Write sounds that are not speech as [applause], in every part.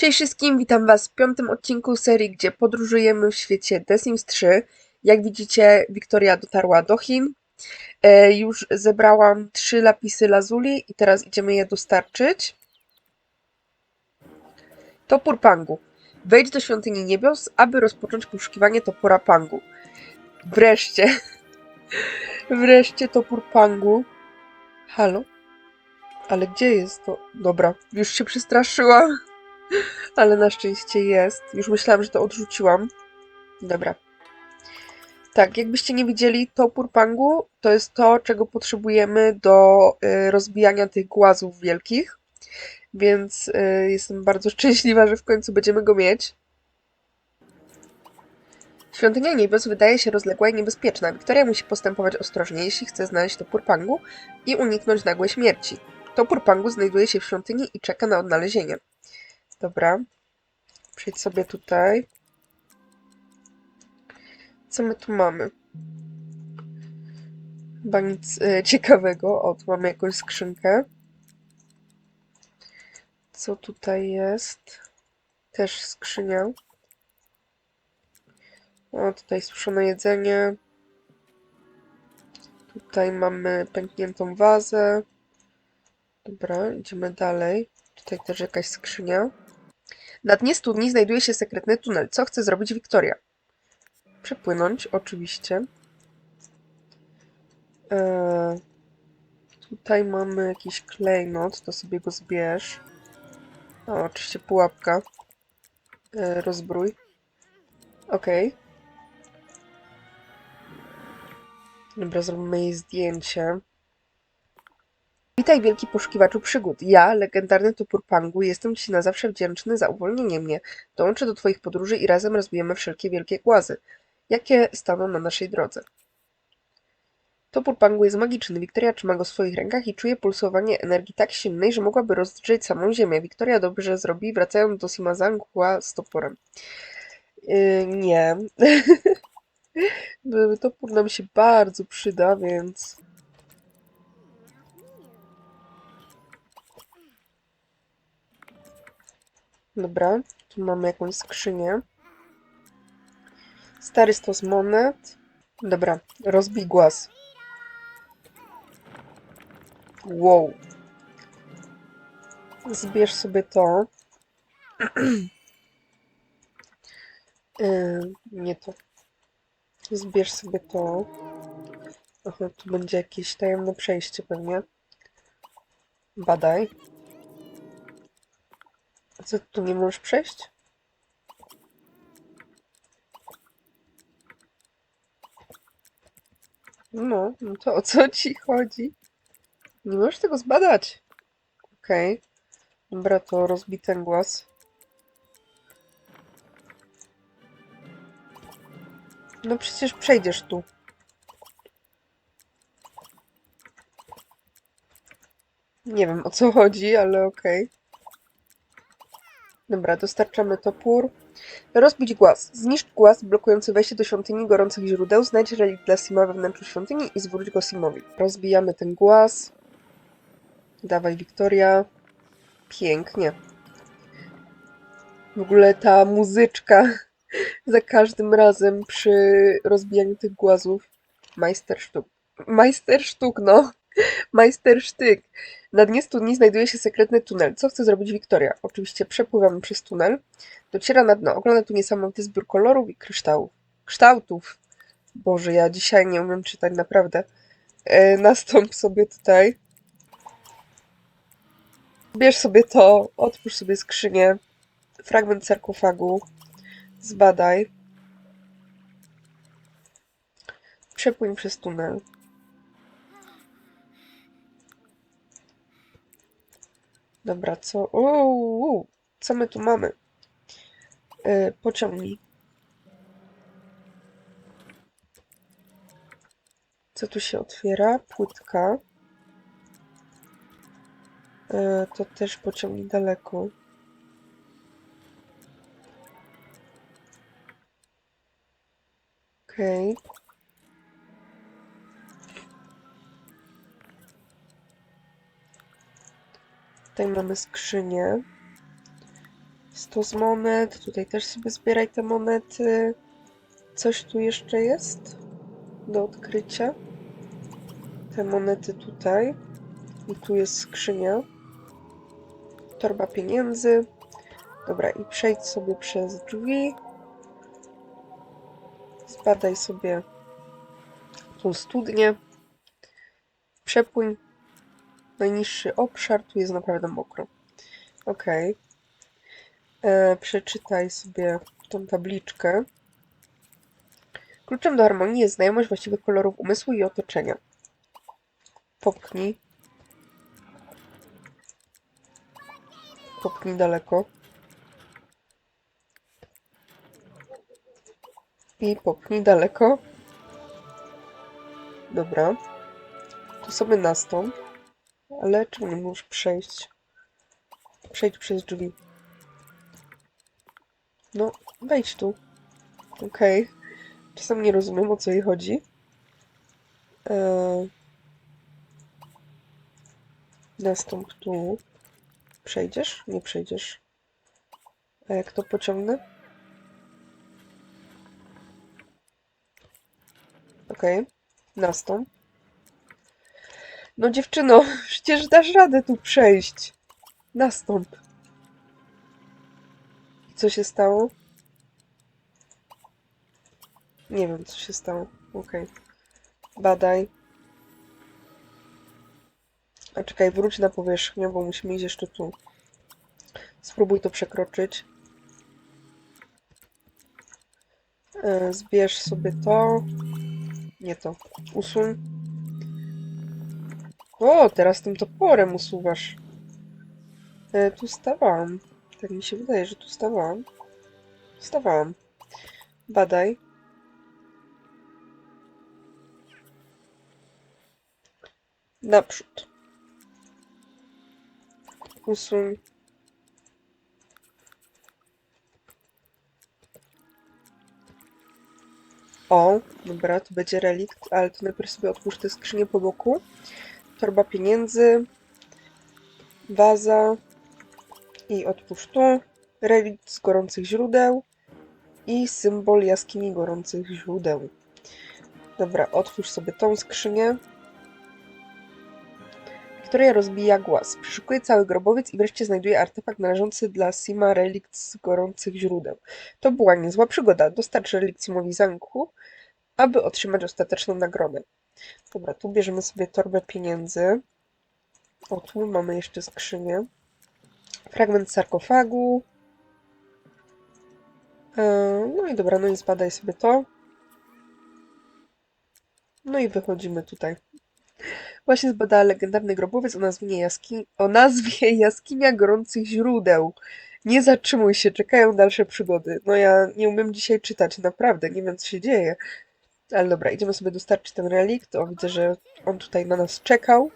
Cześć wszystkim, witam Was w piątym odcinku serii, gdzie podróżujemy w świecie The Sims 3. Jak widzicie, Wiktoria dotarła do Chin. E, już zebrałam trzy lapisy lazuli i teraz idziemy je dostarczyć. Topór Pangu. Wejdź do świątyni niebios, aby rozpocząć poszukiwanie topora Pangu. Wreszcie. [laughs] Wreszcie topór Pangu. Halo? Ale gdzie jest to? Dobra, już się przestraszyłam. Ale na szczęście jest. Już myślałam, że to odrzuciłam. Dobra. Tak, jakbyście nie widzieli, topór pangu to jest to, czego potrzebujemy do y, rozbijania tych głazów wielkich. Więc y, jestem bardzo [laughs] szczęśliwa, że w końcu będziemy go mieć. Świątynia niebios wydaje się rozległa i niebezpieczna. Wiktoria musi postępować ostrożnie, jeśli chce znaleźć topór pangu i uniknąć nagłej śmierci. Topór pangu znajduje się w świątyni i czeka na odnalezienie. Dobra. Przejdź sobie tutaj. Co my tu mamy? Chyba nic e, ciekawego. O, tu mamy jakąś skrzynkę. Co tutaj jest? Też skrzynia. O, tutaj suszone jedzenie. Tutaj mamy pękniętą wazę. Dobra, idziemy dalej. Tutaj też jakaś skrzynia. Na dnie studni znajduje się sekretny tunel. Co chce zrobić Wiktoria? Przepłynąć, oczywiście. Eee, tutaj mamy jakiś klejnot, to sobie go zbierz. O, oczywiście pułapka. Eee, rozbrój. Okej. Dobra, zrobimy jej zdjęcie. Witaj, wielki poszukiwaczu przygód. Ja, legendarny topór Pangu, jestem Ci na zawsze wdzięczny za uwolnienie mnie. Dołączę do Twoich podróży i razem rozbijemy wszelkie wielkie głazy, jakie staną na naszej drodze. Topór Pangu jest magiczny. Wiktoria trzyma go w swoich rękach i czuje pulsowanie energii tak silnej, że mogłaby rozdrzeć samą ziemię. Wiktoria dobrze zrobi, wracając do Simazangua z toporem. Yy, nie. [laughs] Topór nam się bardzo przyda, więc... Dobra, tu mamy jakąś skrzynię. Stary stos monet. Dobra, rozbij głaz. Wow. Zbierz sobie to. Yy, [clears throat] nie to. Zbierz sobie to. Aha, tu będzie jakieś tajemne przejście pewnie. Badaj. Co, tu nie możesz przejść? No, no to o co ci chodzi? Nie możesz tego zbadać. Okej. Okay. Dobra, to rozbij ten głaz. No przecież przejdziesz tu. Nie wiem o co chodzi, ale okej. Okay. Dobra, dostarczamy topór. Rozbić głaz. Zniszcz głaz blokujący wejście do świątyni gorących źródeł. Znajdź relik dla Sima we wnętrzu świątyni i zwróć go Simowi. Rozbijamy ten głaz. Dawaj, Wiktoria. Pięknie. W ogóle ta muzyczka [laughs] za każdym razem przy rozbijaniu tych głazów. Majster sztuk. Majster sztuk, no. [laughs] Majstersztyk. Na dnie studni znajduje się sekretny tunel. Co chce zrobić Wiktoria? Oczywiście przepływamy przez tunel. Dociera na dno. Ogląda tu niesamowity zbiór kolorów i kryształów. Kształtów. Boże, ja dzisiaj nie umiem czytać naprawdę. E, nastąp sobie tutaj. Bierz sobie to, otwórz sobie skrzynię. Fragment sarkofagu. Zbadaj. Przepłyń przez tunel. Dobra, co? Uuu, co my tu mamy? Yy, pociągnij. Co tu się otwiera? Płytka. Yy, to też pociągnij daleko. Okej. Okay. Tutaj mamy skrzynię. Stos monet. Tutaj też sobie zbieraj te monety. Coś tu jeszcze jest do odkrycia. Te monety tutaj. I tu jest skrzynia. Torba pieniędzy. Dobra, i przejdź sobie przez drzwi. Zbadaj sobie tą studnię. Przepłyń najniższy obszar. Tu jest naprawdę mokro. Ok. E, przeczytaj sobie tą tabliczkę. Kluczem do harmonii jest znajomość właściwych kolorów umysłu i otoczenia. Popchnij. Popchnij daleko. I popchnij daleko. Dobra. Tu sobie nastąp. Ale czemu nie możesz przejść? Przejdź przez drzwi. No, wejdź tu. Okej. Czasem nie rozumiem, o co jej chodzi. Eee... Nastąp tu. Przejdziesz? Nie przejdziesz. A jak to pociągnę? Okej. Nastąp. No dziewczyno, [laughs] przecież dasz radę tu przejść. Nastąp. Co się stało? Nie wiem, co się stało. Okej. Badaj. A czekaj, wróć na powierzchnię, bo musimy iść jeszcze tu. Spróbuj to przekroczyć. E, Zbierz sobie to. Nie to. Usuń. O, teraz tym toporem usuwasz. E, tu stawałam. Tak mi się wydaje, że tu stawałam. Stawałam. Badaj. Naprzód. Usuń. O, dobra, to będzie relikt, ale to najpierw sobie otwórz te skrzynie po boku. Torba pieniędzy, waza i otwórz tu. Relikt z gorących źródeł i symbol jaskini gorących źródeł. Dobra, otwórz sobie tą skrzynię. Wiktoria rozbija głaz. Przeszukuje cały grobowiec i wreszcie znajduje artefakt należący dla Sima relikt z gorących źródeł. To była niezła przygoda. Dostarcz relikt Simowi zamku, aby otrzymać ostateczną nagrodę. Dobra, tu bierzemy sobie torbę pieniędzy. O, tu mamy jeszcze skrzynię. Fragment sarkofagu. E, No i dobra, no i zbadaj sobie to. No i wychodzimy tutaj. Właśnie zbadała legendarny grobowiec o nazwie, jaskini, o nazwie [laughs] Jaskinia Gorących Źródeł. Nie zatrzymuj się, czekają dalsze przygody. No ja nie umiem dzisiaj czytać, naprawdę, nie wiem co się dzieje. Ale dobra, idziemy sobie dostarczyć ten relikt. O, widzę, że on tutaj na nas czekał.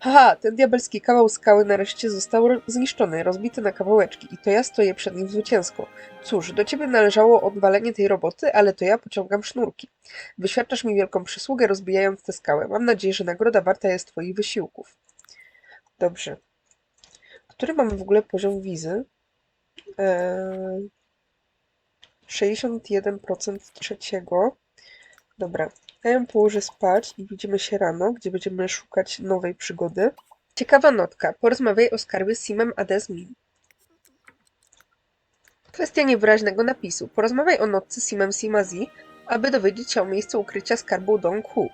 Haha, ten diabelski kawał skały nareszcie został zniszczony, rozbity na kawałeczki i to ja stoję przed nim zwycięsko. Cóż, do ciebie należało odwalenie tej roboty, ale to ja pociągam sznurki. Wyświadczasz mi wielką przysługę, rozbijając tę skałę. Mam nadzieję, że nagroda warta jest twoich wysiłków. Dobrze. Który mamy w ogóle poziom wizy? Eee, 61% trzeciego. Dobra, ja ją położę spać i widzimy się rano, gdzie będziemy szukać nowej przygody. Ciekawa notka. Porozmawiaj o skarbie z Simem Adesmin. Kwestia niewyraźnego napisu. Porozmawiaj o notce z Simem Simazi, aby dowiedzieć się o miejscu ukrycia skarbu Dong Hu.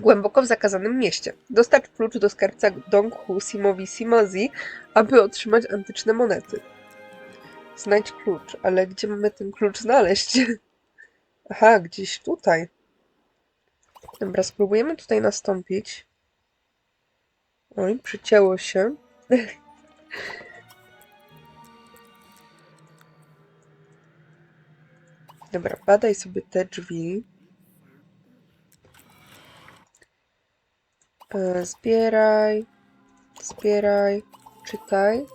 Głęboko w zakazanym mieście. Dostarcz klucz do skarbca Dong Hu Simowi Simazi, aby otrzymać antyczne monety. Znajdź klucz, ale gdzie mamy ten klucz znaleźć? [laughs] Aha, gdzieś tutaj. Dobra, spróbujemy tutaj nastąpić. Oj, przycięło się. [laughs] Dobra, badaj sobie te drzwi. E, Zbieraj, zbieraj, czytaj.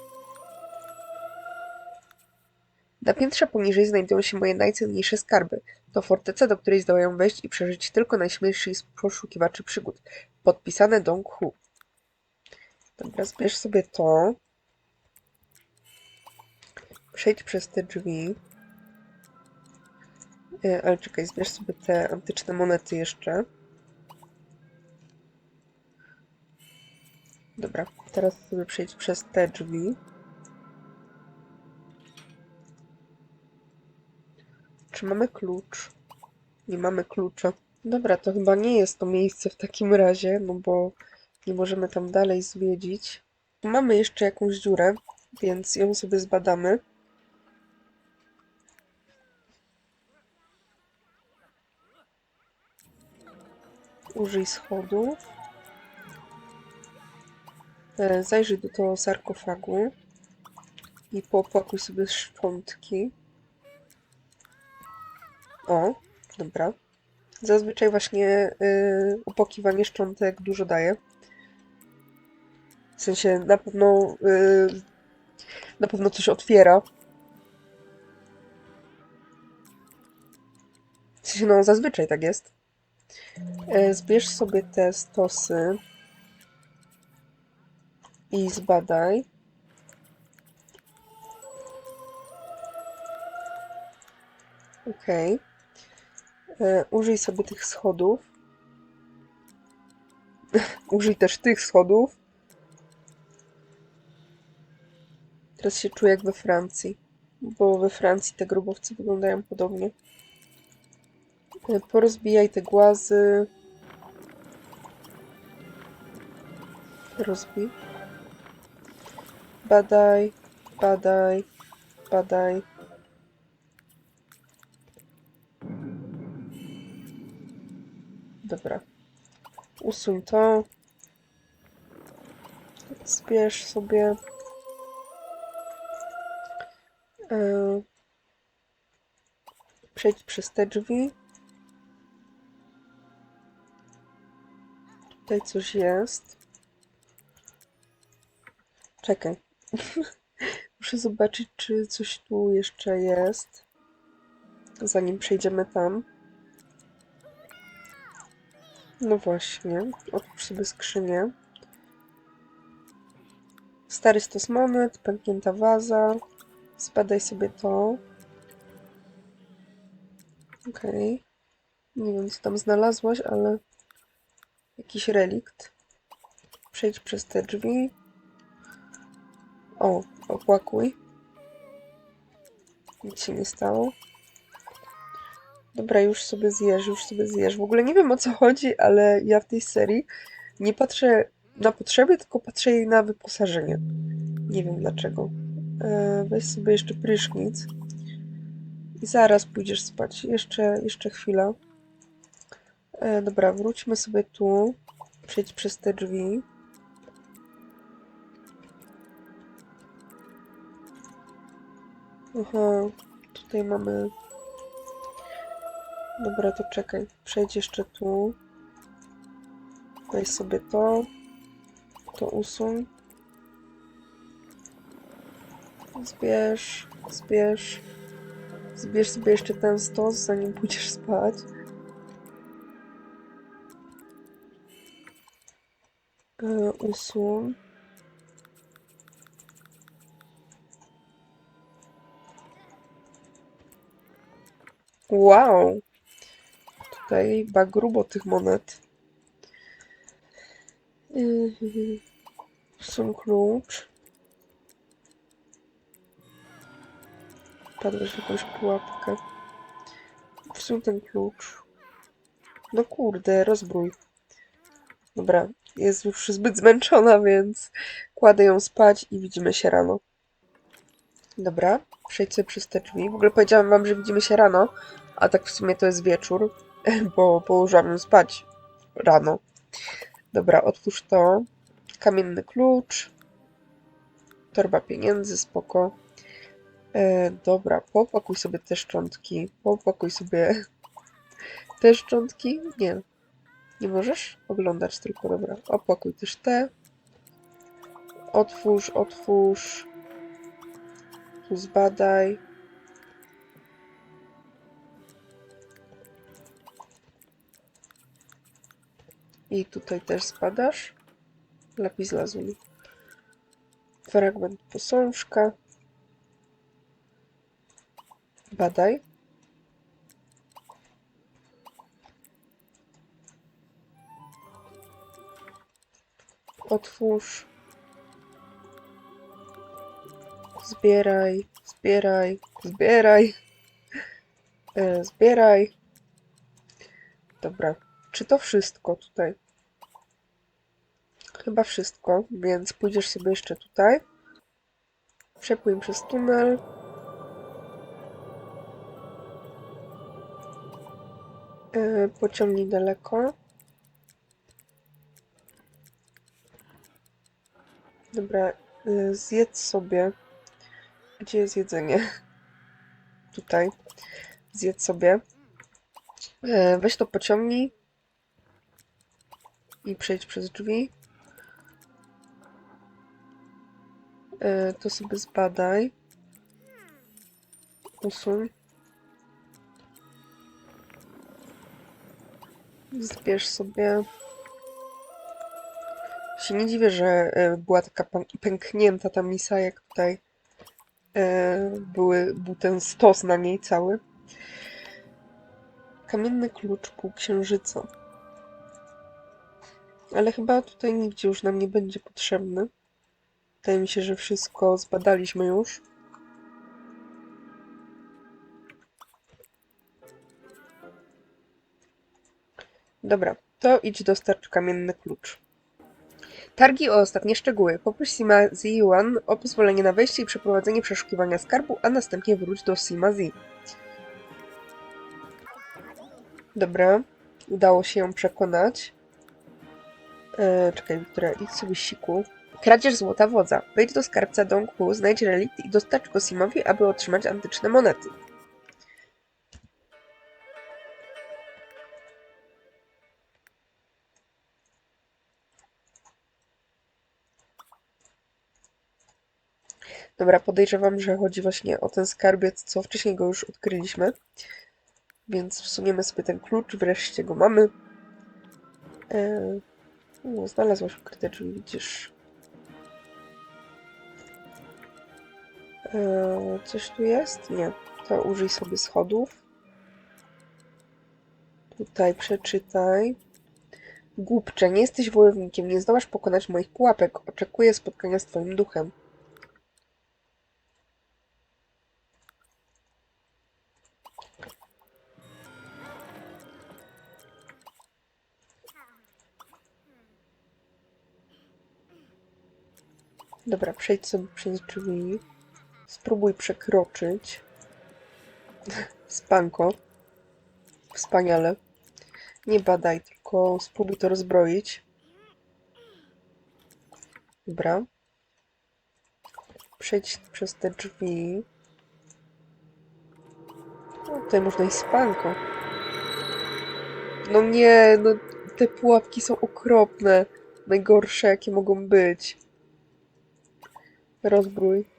Na piętrze poniżej znajdują się moje najcenniejsze skarby. To forteca, do której zdołają wejść i przeżyć tylko najśmielsi z poszukiwaczy przygód. Podpisane Dong Hu. Dobra, zbierz sobie to. Przejdź przez te drzwi. E, ale czekaj, zbierz sobie te antyczne monety jeszcze. Dobra, teraz sobie przejdź przez te drzwi. Czy mamy klucz? Nie mamy klucza. Dobra, to chyba nie jest to miejsce w takim razie, no bo nie możemy tam dalej zwiedzić. Mamy jeszcze jakąś dziurę, więc ją sobie zbadamy. Użyj schodów. E, Zajrzyj do tego sarkofagu i popłakuj sobie szczątki. O, dobra. Zazwyczaj właśnie y, upłakiwanie szczątek dużo daje. W sensie na pewno y, na pewno coś otwiera. W sensie, no zazwyczaj tak jest. E, Zbierz sobie te stosy i zbadaj. Okej. E, Użyj sobie tych schodów. [laughs] Użyj też tych schodów. Teraz się czuję jak we Francji, bo we Francji te grobowce wyglądają podobnie. E, Porozbijaj te głazy. Rozbij. Badaj, badaj, badaj. Dobra. Usuń to. Zbierz sobie. E, Przejdź przez te drzwi. Tutaj coś jest. Czekaj. [laughs] Muszę zobaczyć, czy coś tu jeszcze jest. Zanim przejdziemy tam. No właśnie. Otwórz sobie skrzynię. Stary stos monet, pęknięta waza. Zbadaj sobie to. Okej. Nie wiem, co tam znalazłaś, ale jakiś relikt. Przejdź przez te drzwi. O, opłakuj. Nic się nie stało. Dobra, już sobie zjesz, już sobie zjesz. W ogóle nie wiem o co chodzi, ale ja w tej serii nie patrzę na potrzeby, tylko patrzę jej na wyposażenie. Nie wiem dlaczego. E, weź sobie jeszcze prysznic. I zaraz pójdziesz spać. Jeszcze, jeszcze chwila. E, dobra, wróćmy sobie tu. Przejdź przez te drzwi. Aha, tutaj mamy. Dobra, to czekaj. Przejdź jeszcze tu. Weź sobie to. To usuń. Zbierz, zbierz. Zbierz sobie jeszcze ten stos, zanim pójdziesz spać. E, usuń. Wow! Tutaj chyba grubo tych monet. Mhm. Są klucz. Padłeś jakąś pułapkę. Wsuń ten klucz. No kurde, rozbrój. Dobra, jest już zbyt zmęczona, więc kładę ją spać i widzimy się rano. Dobra, przejdź sobie przez te drzwi. W ogóle powiedziałam wam, że widzimy się rano, a tak w sumie to jest wieczór, [laughs] bo położyłam ją spać rano. Dobra, otwórz to. Kamienny klucz. Torba pieniędzy, spoko. E, dobra, popłakuj sobie te szczątki. Popłakuj sobie [laughs] te szczątki. Nie. Nie możesz oglądać tylko, dobra. Opłakuj też te. Otwórz, otwórz. Tu zbadaj. I tutaj też zbadasz. Lapis lazuli. Fragment posążka. Badaj. Otwórz. Zbieraj, zbieraj, zbieraj. E, zbieraj. Dobra. Czy to wszystko tutaj? Chyba wszystko, więc pójdziesz sobie jeszcze tutaj. Przepłyń przez tunel. E, pociągnij daleko. Dobra, e, zjedz sobie. Gdzie jest jedzenie? [laughs] Tutaj. Zjedz sobie. E, weź to pociągnij. I przejdź przez drzwi. To sobie zbadaj. Usuń. Zbierz sobie. Się nie dziwię, że e, była taka pę- pęknięta ta misa, jak tutaj e, były, był ten stos na niej cały. Kamienny klucz półksiężyca. Ale chyba tutaj nigdzie już nam nie będzie potrzebny. Wydaje mi się, że wszystko zbadaliśmy już. Dobra, to idź dostarcz kamienny klucz. Targi o ostatnie szczegóły. Poproś Sima Zi-Yuan o pozwolenie na wejście i przeprowadzenie przeszukiwania skarbu, a następnie wróć do Sima Zi. Dobra, udało się ją przekonać. E, czekaj, Wiktoria, idź sobie siku. Kradzież złota wodza. Wejdź do skarbca Donghu, znajdź relikt i dostarcz go Simowi, aby otrzymać antyczne monety. Dobra, podejrzewam, że chodzi właśnie o ten skarbiec, co wcześniej go już odkryliśmy. Więc wsuniemy sobie ten klucz, wreszcie go mamy. E, no, znalazłaś ukryte drzwi, widzisz. E, coś tu jest? Nie. To użyj sobie schodów. Tutaj przeczytaj. Głupcze, nie jesteś wojownikiem, nie zdołasz pokonać moich pułapek. Oczekuję spotkania z twoim duchem. Dobra, przejdź sobie przez drzwi. Spróbuj przekroczyć. Spanko. Wspaniale. Nie badaj, tylko spróbuj to rozbroić. Dobra. Przejdź przez te drzwi. O, tutaj można i spanko. No nie, no te pułapki są okropne. Najgorsze, jakie mogą być. Rozbrój.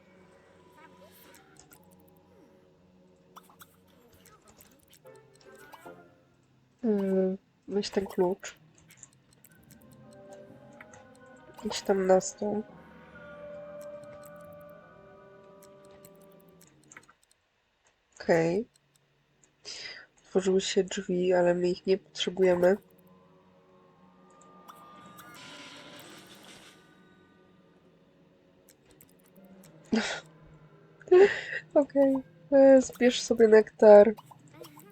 Weź ten klucz. Idź tam na stół. Okej. Otworzyły się drzwi, ale my ich nie potrzebujemy. [laughs] Okej. E, Zbierz sobie nektar.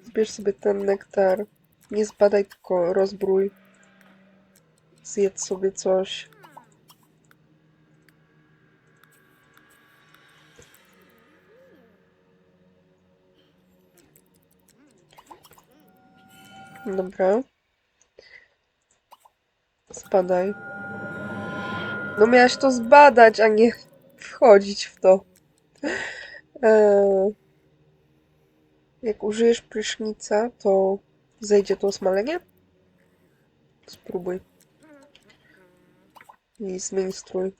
Zbierz sobie ten nektar. Nie zbadaj, tylko rozbrój. Zjedz sobie coś. Dobra. Zbadaj. No miałaś to zbadać, a nie wchodzić w to. Eee, jak użyjesz prysznica, to zejdzie to osmalenie? Spróbuj. I zmień strój.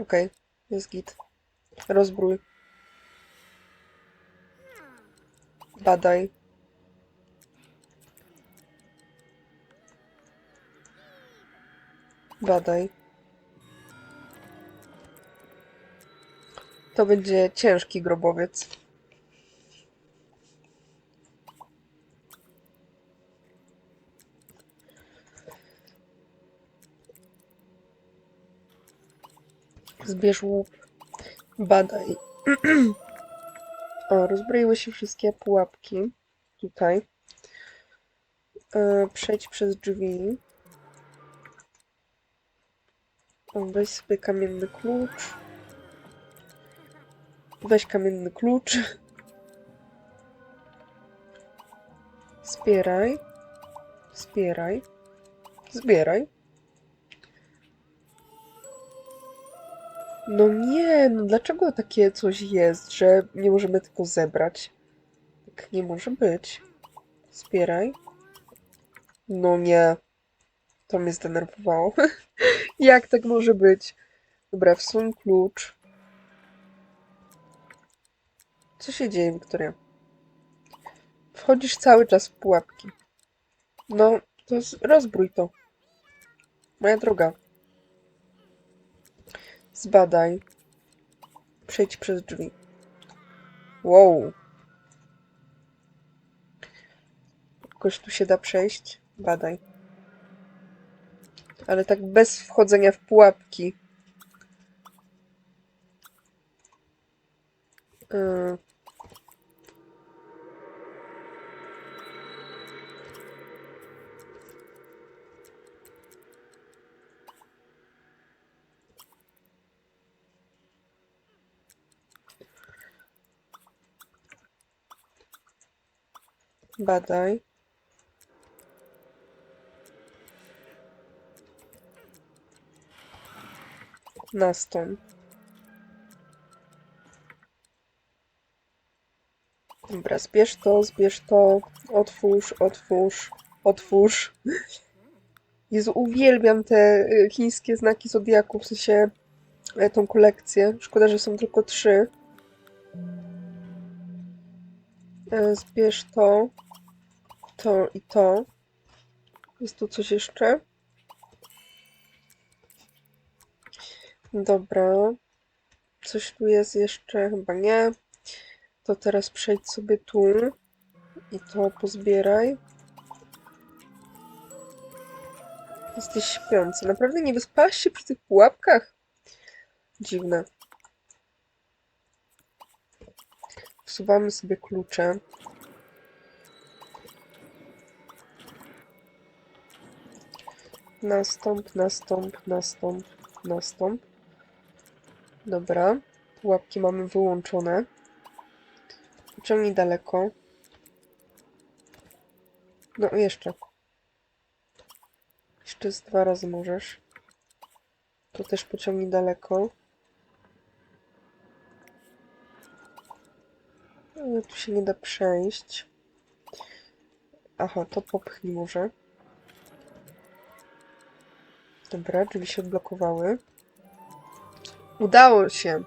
Okej, jest git. Rozbrój. Badaj. Badaj. To będzie ciężki grobowiec. Zbierz łup. Badaj. [clears throat] O, rozbroiły się wszystkie pułapki. Tutaj. E, Przejdź przez drzwi. O, weź sobie kamienny klucz. Weź kamienny klucz. Zbieraj. Zbieraj. Zbieraj. No nie, no dlaczego takie coś jest, że nie możemy tylko zebrać? Tak nie może być. Zbieraj. No nie. To mnie zdenerwowało. [laughs] Jak tak może być? Dobra, wsuń klucz. Co się dzieje, Wiktoria? Wchodzisz cały czas w pułapki. No, to rozbrój to. Moja droga. Zbadaj. Przejdź przez drzwi. Wow. Jakoś tu się da przejść? Badaj. Ale tak bez wchodzenia w pułapki. Yy. Badaj. Nastąp. Dobra, zbierz to, zbierz to. Otwórz, otwórz, otwórz. Jezu, uwielbiam te y, chińskie znaki zodiaku, w sensie e, tą kolekcję. Szkoda, że są tylko trzy. E, Zbierz to, to i to. Jest tu coś jeszcze? Dobra. Coś tu jest jeszcze? Chyba nie. To teraz przejdź sobie tu i to pozbieraj. Jesteś śpiący. Naprawdę nie wyspałaś się przy tych pułapkach? Dziwne. Wsuwamy sobie klucze. Nastąp, nastąp, nastąp, nastąp. Dobra. Pułapki mamy wyłączone. Pociągnij daleko. No, jeszcze. Jeszcze z dwa razy możesz. To też pociągnij daleko. Ale tu się nie da przejść. Aha, to popchnij może. Dobra, drzwi się odblokowały. Udało się.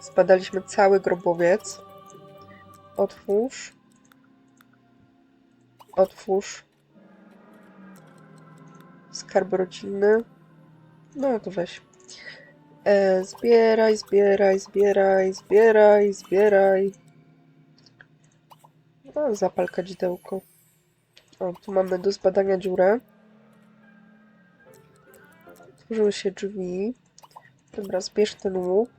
Zbadaliśmy cały grobowiec. Otwórz. Otwórz. Skarb rodzinny. No to weź. E, zbieraj, zbieraj, zbieraj, zbieraj, zbieraj. No, zapal kadzidełko. O, tu mamy do zbadania dziurę. Otworzyły się drzwi. Dobra, zbierz ten łuk.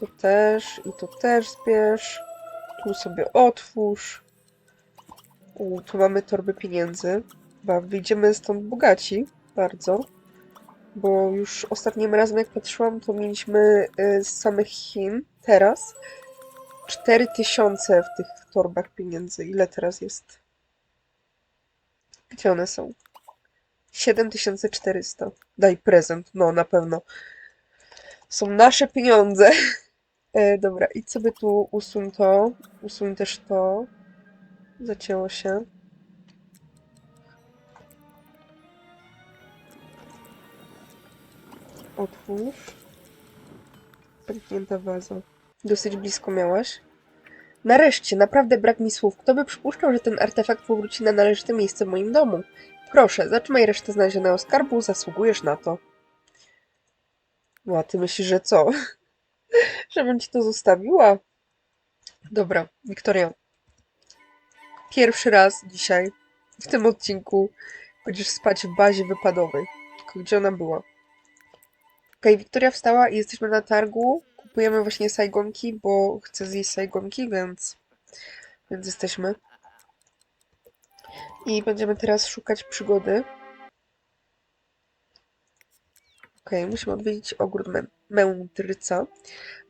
To też i to też zbierz. Tu sobie otwórz. U, tu mamy torby pieniędzy. Chyba wyjdziemy stąd bogaci. Bardzo. Bo już ostatnim razem jak patrzyłam, to mieliśmy y, z samych Chin teraz 4000 w tych torbach pieniędzy. Ile teraz jest? Gdzie one są? 7400. Daj prezent. No, na pewno. Są nasze pieniądze. [laughs] E, dobra, idź sobie tu, usuń to. Usuń też to. Zacięło się. Otwórz. Pęknięta waza. Dosyć blisko miałaś. Nareszcie, naprawdę brak mi słów. Kto by przypuszczał, że ten artefakt powróci na należyte miejsce w moim domu? Proszę, zatrzymaj resztę znalezionego skarbu, zasługujesz na to. No, a ty myślisz, że co? [laughs] żebym ci to zostawiła. Dobra, Wiktoria. Pierwszy raz dzisiaj w tym odcinku będziesz spać w bazie wypadowej. Tylko gdzie ona była? Okej, Wiktoria wstała i jesteśmy na targu. Kupujemy właśnie sajgonki, bo chcę zjeść sajgonki, więc, więc jesteśmy. I będziemy teraz szukać przygody. Okej, musimy odwiedzić ogród mę- mędrca,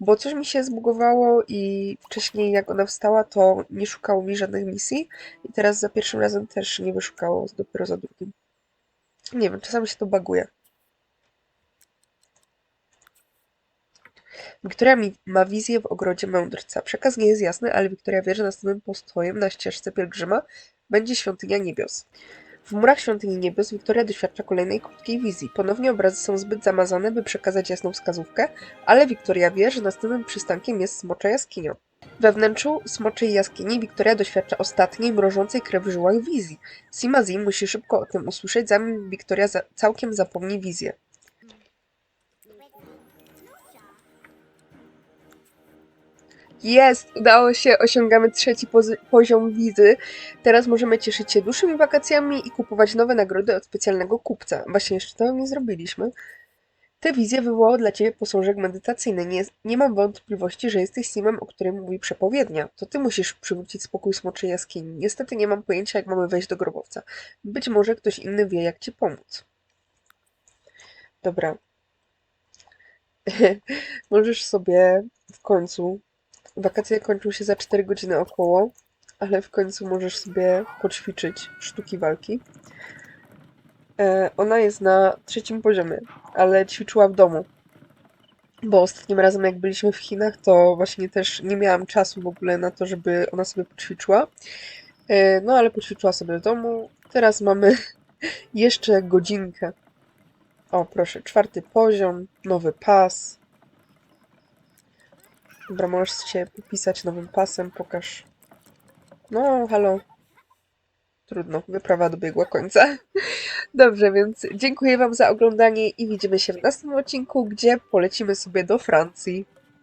bo coś mi się zbugowało i wcześniej jak ona wstała, to nie szukało mi żadnych misji i teraz za pierwszym razem też nie wyszukało, dopiero za drugim. Nie wiem, czasami się to baguje. Wiktoria ma wizję w ogrodzie mędrca. Przekaz nie jest jasny, ale Wiktoria wie, że następnym postojem na ścieżce pielgrzyma będzie świątynia niebios. W murach świątyni niebios Wiktoria doświadcza kolejnej krótkiej wizji. Ponownie obrazy są zbyt zamazane, by przekazać jasną wskazówkę, ale Wiktoria wie, że następnym przystankiem jest smocza jaskinia. We wnętrzu smoczej jaskini Wiktoria doświadcza ostatniej, mrożącej krew w żyłach wizji. Simazi musi szybko o tym usłyszeć, zanim Wiktoria za całkiem zapomni wizję. Jest! Udało się, osiągamy trzeci poziom wizy. Teraz możemy cieszyć się dłuższymi wakacjami i kupować nowe nagrody od specjalnego kupca. Właśnie jeszcze tego nie zrobiliśmy. Tę wizję wywołał dla ciebie posążek medytacyjny. Nie, nie mam wątpliwości, że jesteś Simem, o którym mówi przepowiednia. To ty musisz przywrócić spokój smoczej jaskini. Niestety nie mam pojęcia, jak mamy wejść do grobowca. Być może ktoś inny wie, jak ci pomóc. Dobra. [laughs] Możesz sobie w końcu Wakacje kończą się za 4 godziny około, ale w końcu możesz sobie poćwiczyć sztuki walki. E, ona jest na trzecim poziomie, ale ćwiczyła w domu. Bo ostatnim razem, jak byliśmy w Chinach, to właśnie też nie miałam czasu w ogóle na to, żeby ona sobie poćwiczyła. E, no ale poćwiczyła sobie w domu. Teraz mamy [laughs] jeszcze godzinkę. O, proszę, czwarty poziom, nowy pas. Dobra, możesz się popisać nowym pasem, pokaż. No, halo. Trudno, wyprawa dobiegła końca. [laughs] Dobrze, więc dziękuję Wam za oglądanie i widzimy się w następnym odcinku, gdzie polecimy sobie do Francji.